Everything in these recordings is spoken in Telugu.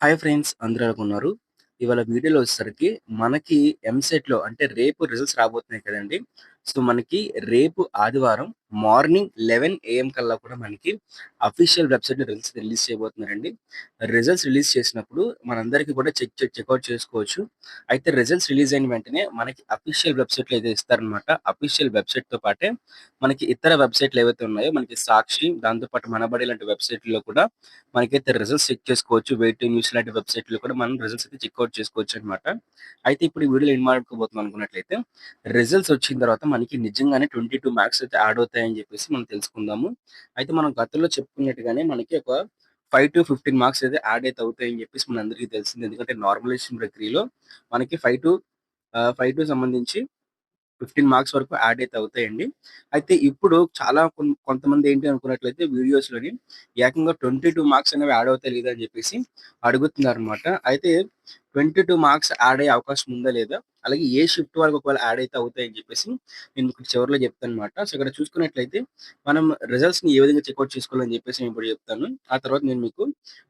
హాయ్ ఫ్రెండ్స్ అందరూ ఎలా ఉన్నారు? ఇవాళ వీడియోలో వచ్చేసరికి మనకి ఎంసెట్లో అంటే రేపు రిజల్ట్స్ రాబోతున్నాయి కదండి. సో మనకి రేపు ఆదివారం మార్నింగ్ లెవెన్ ఏఎం కల్లా కూడా మనకి అఫీషియల్ వెబ్సైట్ రిజల్ట్స్ రిలీజ్ చేయబోతున్నారండి. రిజల్ట్స్ రిలీజ్ చేసినప్పుడు మనందరికీ కూడా చెక్ చెక్ చెక్అవుట్ చేసుకోవచ్చు. అయితే రిజల్ట్స్ రిలీజ్ అయిన వెంటనే మనకి అఫీషియల్ వెబ్సైట్లు అయితే ఇస్తారనమాట. అఫీషియల్ వెబ్సైట్తో పాటే మనకి ఇతర వెబ్సైట్లు ఏవైతే ఉన్నాయో మనకి సాక్షి దాంతోపాటు మనబడి లాంటి వెబ్సైట్లో కూడా మనకైతే రిజల్ట్స్ చెక్ చేసుకోవచ్చు. వెయిట్ న్యూస్ లాంటి వెబ్సైట్లో కూడా మనం రిజల్ట్స్ అయితే చెక్అవుట్ చేసుకోవచ్చు అనమాట. అయితే ఇప్పుడు ఈ వీడియోలో ఏం మాట్లాడుకోబోతున్నాం అనుకున్నట్లయితే రిజల్ట్స్ వచ్చిన తర్వాత మనకి నిజంగానే ట్వంటీ టూ మార్క్స్ అయితే యాడ్ అవుతాయని చెప్పేసి మనం తెలుసుకుందాము. అయితే మనం గతంలో చెప్పుకున్నట్టుగానే మనకి ఒక ఫైవ్ టు ఫిఫ్టీన్ మార్క్స్ అయితే యాడ్ అయితే అవుతాయని చెప్పేసి మన అందరికీ తెలిసింది. ఎందుకంటే నార్మలైజేషన్ ప్రక్రియలో మనకి ఫైవ్ టు ఫైవ్ టు సంబంధించి ఫిఫ్టీన్ మార్క్స్ వరకు యాడ్ అయితే అవుతాయండి. అయితే ఇప్పుడు చాలా కొంతమంది ఏంటి అనుకున్నట్లయితే వీడియోస్లోని ఏకంగా ట్వంటీ టూ మార్క్స్ అనేవి యాడ్ అవుతాయి లేదా అని చెప్పేసి అడుగుతున్నారు అనమాట అయితే ట్వంటీ టూ మార్క్స్ యాడ్ అయ్యే అవకాశం ఉందా లేదా? అలాగే ఏ షిఫ్ట్ వరకు ఒకవేళ యాడ్ అయితే అవుతాయని చెప్పేసి నేను ఇక్కడ చివరిలో చెప్తాను అనమాట సో ఇక్కడ చూసుకున్నట్లయితే మనం రిజల్ట్స్ని ఏ విధంగా చెక్అవుట్ చేసుకోవాలని చెప్పేసి నేను ఇప్పుడు చెప్తాను. ఆ తర్వాత నేను మీకు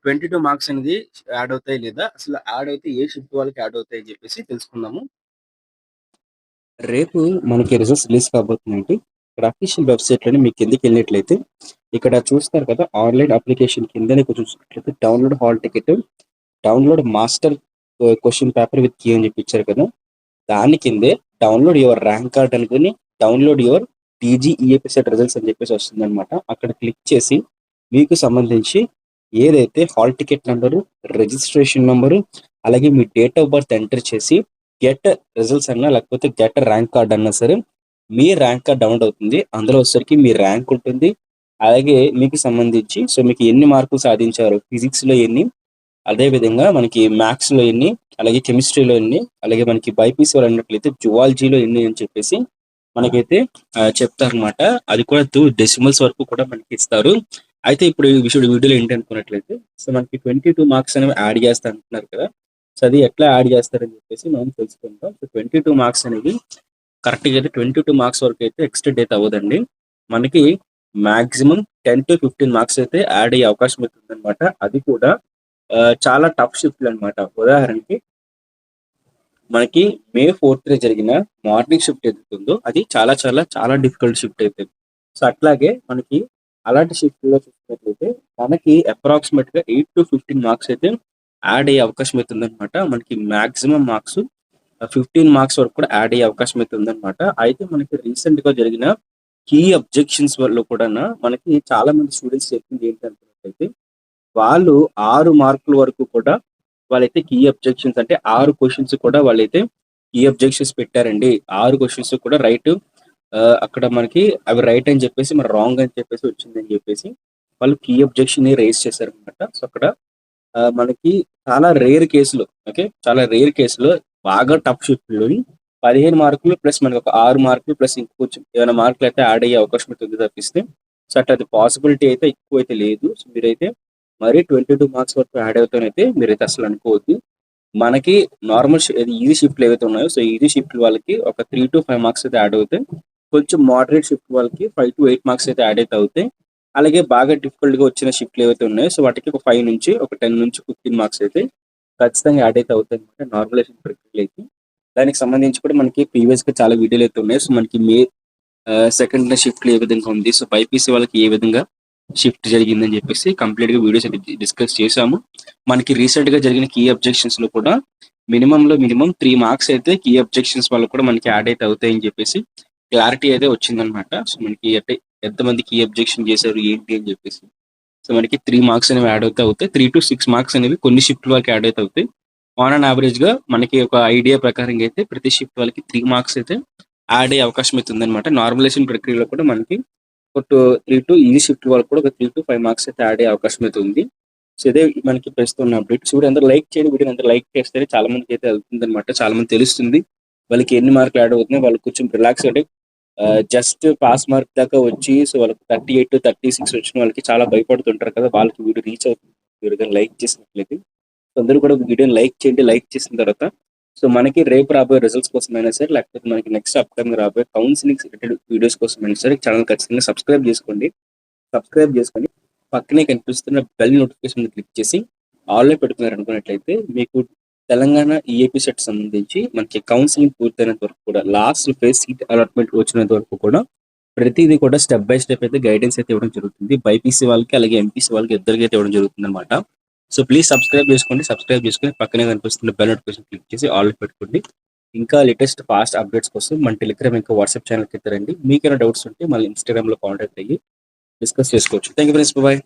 ట్వంటీ మార్క్స్ అనేది యాడ్ అవుతాయి లేదా? అసలు యాడ్ అయితే ఏ షిఫ్ట్ వాళ్ళకి యాడ్ అవుతాయి చెప్పేసి తెలుసుకుందాము. రేపు మనకి రిజల్ట్స్ రిలీజ్ కాబోతుందండి ఇక్కడ అఫీషియల్ వెబ్సైట్లోని మీకు కిందకి వెళ్ళినట్లయితే ఇక్కడ చూస్తారు కదా ఆన్లైన్ అప్లికేషన్ కింద నీకు చూసినట్లయితే download hall ticket download master question paper with key అని చెప్పి కదా. దాని కిందే డౌన్లోడ్ యువర్ ర్యాంక్ కార్డ్ అనుకుని download your TG EAPCET results అని చెప్పేసి వస్తుందన్నమాట. అక్కడ క్లిక్ చేసి మీకు సంబంధించి ఏదైతే hall ticket number registration number అలాగే మీ డేట్ ఆఫ్ బర్త్ ఎంటర్ చేసి గెట్ రిజల్ట్స్ అన్నా లేకపోతే గెట్ ర్యాంక్ కార్డ్ అన్నా సరే మీ ర్యాంక్ కార్డ్ డౌన్లోడ్ అవుతుంది. అందులో వచ్చేసరికి మీ ర్యాంక్ ఉంటుంది. అలాగే మీకు సంబంధించి సో మీకు ఎన్ని మార్కులు సాధించారు? ఫిజిక్స్లో ఎన్ని? అదే విధంగా మనకి మ్యాథ్స్లో ఎన్ని? అలాగే కెమిస్ట్రీలో ఎన్ని? అలాగే మనకి బైపీసీ వాళ్ళు అన్నట్లయితే జువాలజీలో ఎన్ని అని చెప్పేసి మనకైతే చెప్తారనమాట అది కూడా టూ డెసిమల్స్ వరకు కూడా మనకి ఇస్తారు. అయితే ఇప్పుడు ఈ విషయం వీడియోలో ఏంటి అనుకున్నట్లయితే సో మనకి ట్వంటీ టూ మార్క్స్ అనేవి యాడ్ చేస్తా అంటున్నారు కదా. సో అది ఎట్లా యాడ్ చేస్తారని చెప్పేసి మనం తెలుసుకుంటాం. సో ట్వంటీ టూ మార్క్స్ అనేది కరెక్ట్గా అయితే ట్వంటీ టూ మార్క్స్ వరకు అయితే ఎక్స్టెండ్ అయితే అవ్వదండి. మనకి maximum ten to fifteen marks అయితే యాడ్ అయ్యే అవకాశం అయితే ఉందన్నమాట. అది కూడా చాలా టఫ్ షిఫ్ట్లు అన్నమాట. ఉదాహరణకి మనకి మే ఫోర్త్ జరిగిన మార్నింగ్ షిఫ్ట్ ఏదైతుందో అది చాలా చాలా చాలా డిఫికల్ట్ షిఫ్ట్ అవుతుంది సో అట్లాగే మనకి అలాంటి షిఫ్ట్ చూసినట్లయితే చూసుకున్నట్లయితే మనకి అప్రాక్సిమేట్గా ఎయిట్ టు ఫిఫ్టీన్ మార్క్స్ అయితే యాడ్ అయ్యే అవకాశం అయితే ఉందన్నమాట. మనకి మాక్సిమం మార్క్స్ ఫిఫ్టీన్ మార్క్స్ వరకు కూడా యాడ్ అయ్యే అవకాశం అయితే ఉందన్నమాట. అయితే మనకి రీసెంట్గా జరిగిన కీ అబ్జెక్షన్స్ వల్ల కూడా మనకి చాలా మంది స్టూడెంట్స్ చెప్పింది ఏంటంటే వాళ్ళు ఆరు మార్కుల వరకు కూడా వాళ్ళైతే కీ అబ్జెక్షన్స్ అంటే ఆరు క్వశ్చన్స్ కూడా వాళ్ళైతే కీ అబ్జెక్షన్స్ పెట్టారండి. ఆరు క్వశ్చన్స్ కూడా రైట్ అక్కడ మనకి అవి రైట్ అని చెప్పేసి మరి రాంగ్ అని చెప్పేసి వచ్చిందని చెప్పేసి వాళ్ళు కీ అబ్జెక్షన్ని రేస్ చేశారనమాట సో అక్కడ మనకి చాలా రేర్ కేసులు ఓకే చాలా రేర్ కేసులో బాగా టఫ్ షిఫ్ట్లు పదిహేను మార్కులు ప్లస్ మనకి ఒక ఆరు మార్కులు ప్లస్ ఇంకొంచెం ఏమైనా మార్కులు అయితే యాడ్ అయ్యే అవకాశం ఉంటుంది తప్పిస్తే సో అట్లా అది పాసిబిలిటీ అయితే ఎక్కువ అయితే లేదు. సో మీరైతే మరి ట్వంటీ టూ మార్క్స్ వరకు యాడ్ అవుతానైతే మీరైతే అసలు అనుకోవద్దు. మనకి నార్మల్ ఈజీ షిఫ్ట్లు ఏవైతే ఉన్నాయో సో ఈజీ షిఫ్ట్ వాళ్ళకి ఒక త్రీ టు ఫైవ్ మార్క్స్ అయితే యాడ్ అవుతాయి కొంచెం మోడరేట్ షిఫ్ట్ వాళ్ళకి ఫైవ్ టు ఎయిట్ మార్క్స్ అయితే యాడ్ అయితే అవుతాయి అలాగే బాగా డిఫికల్ట్గా వచ్చిన షిఫ్ట్లు ఏవైతే ఉన్నాయో సో వాటికి ఒక ఫైవ్ నుంచి ఒక టెన్ నుంచి ఫిఫ్టీన్ మార్క్స్ అయితే ఖచ్చితంగా యాడ్ అయితే అవుతాయి అనమాట నార్మలైజేషన్ అయితే. దానికి సంబంధించి కూడా మనకి ప్రీవియస్గా చాలా వీడియోలు అయితే ఉన్నాయి. సో మనకి మే సెకండ్ షిఫ్ట్లు ఏ విధంగా ఉంది? సో బైపీసీ వాళ్ళకి ఏ విధంగా షిఫ్ట్ జరిగిందని చెప్పేసి కంప్లీట్గా వీడియోస్ అయితే డిస్కస్ చేసాము మనకి రీసెంట్గా జరిగిన కీ అబ్జెక్షన్స్లో కూడా మినిమం లో మినిమం త్రీ మార్క్స్ అయితే కీ అబ్జెక్షన్స్ వల్ల కూడా మనకి యాడ్ అయితే అవుతాయని చెప్పేసి క్లారిటీ అయితే వచ్చిందనమాట సో మనకి అంటే ఎంతమందికి అబ్జెక్షన్ చేశారు ఏంటి అని చెప్పేసి. సో మనకి త్రీ మార్క్స్ అనేవి యాడ్ అవుతా అవుతాయి. త్రీ టు సిక్స్ మార్క్స్ అనేవి కొన్ని షిఫ్ట్ వాళ్ళకి యాడ్ అయితే అవుతాయి. ఆన్ అండ్ యావరేజ్గా మనకి ఒక ఐడియా ప్రకారంగా అయితే ప్రతి షిఫ్ట్ వాళ్ళకి త్రీ మార్క్స్ అయితే యాడ్ అయ్యే అవకాశం అయితే ఉందన్నమాట. నార్మలైజేషన్ ప్రక్రియలో కూడా మనకి ఒక త్రీ టు ఈజీ షిఫ్ట్ వాళ్ళకి కూడా ఒక త్రీ టు ఫైవ్ మార్క్స్ అయితే యాడ్ అయ్యే అవకాశం అయితే ఉంది. సో ఇదే మనకి ప్రస్తుతం ఉన్న అప్డేట్ సో అందరూ లైక్ చేయండి వీడియో అందరూ లైక్ చేస్తే చాలా మందికి అయితే వెళ్తుంది అనమాట చాలా మంది తెలుస్తుంది. వాళ్ళకి ఎన్ని మార్కులు యాడ్ అవుతున్నాయి వాళ్ళు కొంచెం రిలాక్స్ అంటే జస్ట్ పాస్ మార్క్ దాకా వచ్చి సో వాళ్ళకి థర్టీ ఎయిట్ థర్టీ సిక్స్ వచ్చిన వాళ్ళకి చాలా భయపడుతుంటారు కదా వాళ్ళకి వీడియో రీచ్ అవుతుంది వీడియో లైక్ చేసినట్లయితే. సో అందరూ కూడా వీడియోని లైక్ చేయండి లైక్ చేసిన తర్వాత. సో మనకి రేపు రాబోయే రిజల్ట్స్ కోసమైనా సరే లేకపోతే మనకి నెక్స్ట్ అప్కమింగ్ రాబోయే కౌన్సిలింగ్ రిలేటెడ్ వీడియోస్ కోసమైనా సరే ఛానల్ ఖచ్చితంగా సబ్స్క్రైబ్ చేసుకోండి. సబ్స్క్రైబ్ చేసుకొని పక్కనే కనిపిస్తున్న బెల్ నోటిఫికేషన్ క్లిక్ చేసి ఆన్లో పెట్టుకున్నారు అనుకున్నట్లయితే మీకు తెలంగాణ ఈఏపీ సెట్ సంబంధించి మనకి కౌన్సిలింగ్ పూర్తయినంత వరకు కూడా లాస్ట్ ఫేజ్ సీట్ అలాట్మెంట్ వచ్చినంత వరకు కూడా ప్రతిదీ కూడా స్టెప్ బై స్టెప్ అయితే గైడెన్స్ అయితే ఇవ్వడం జరుగుతుంది. బైపీసీ వాళ్ళకి అలాగే ఎంపీసీ వాళ్ళకి ఇద్దరికి అయితే ఇవ్వడం జరుగుతుంది అనమాట సో ప్లీజ్ సబ్స్క్రైబ్ చేసుకోండి. సబ్స్క్రైబ్ చేసుకుని పక్కనే కనిపిస్తున్న బెల్ నోటిఫికేషన్ క్లిక్ చేసి ఆల్ పెట్టుకోండి. ఇంకా లేటెస్ట్ ఫాస్ట్ అప్డేట్స్ కోసం మన టెలిగ్రామ్ ఇంకా వాట్సాప్ ఛానల్కి అయితే రండి. మీకైనా డౌట్స్ ఉంటే మళ్ళీ ఇన్స్టాగ్రామ్లో కాంటాక్ట్ అయ్యి డిస్కస్ చేసుకోవచ్చు. Thank you friends bye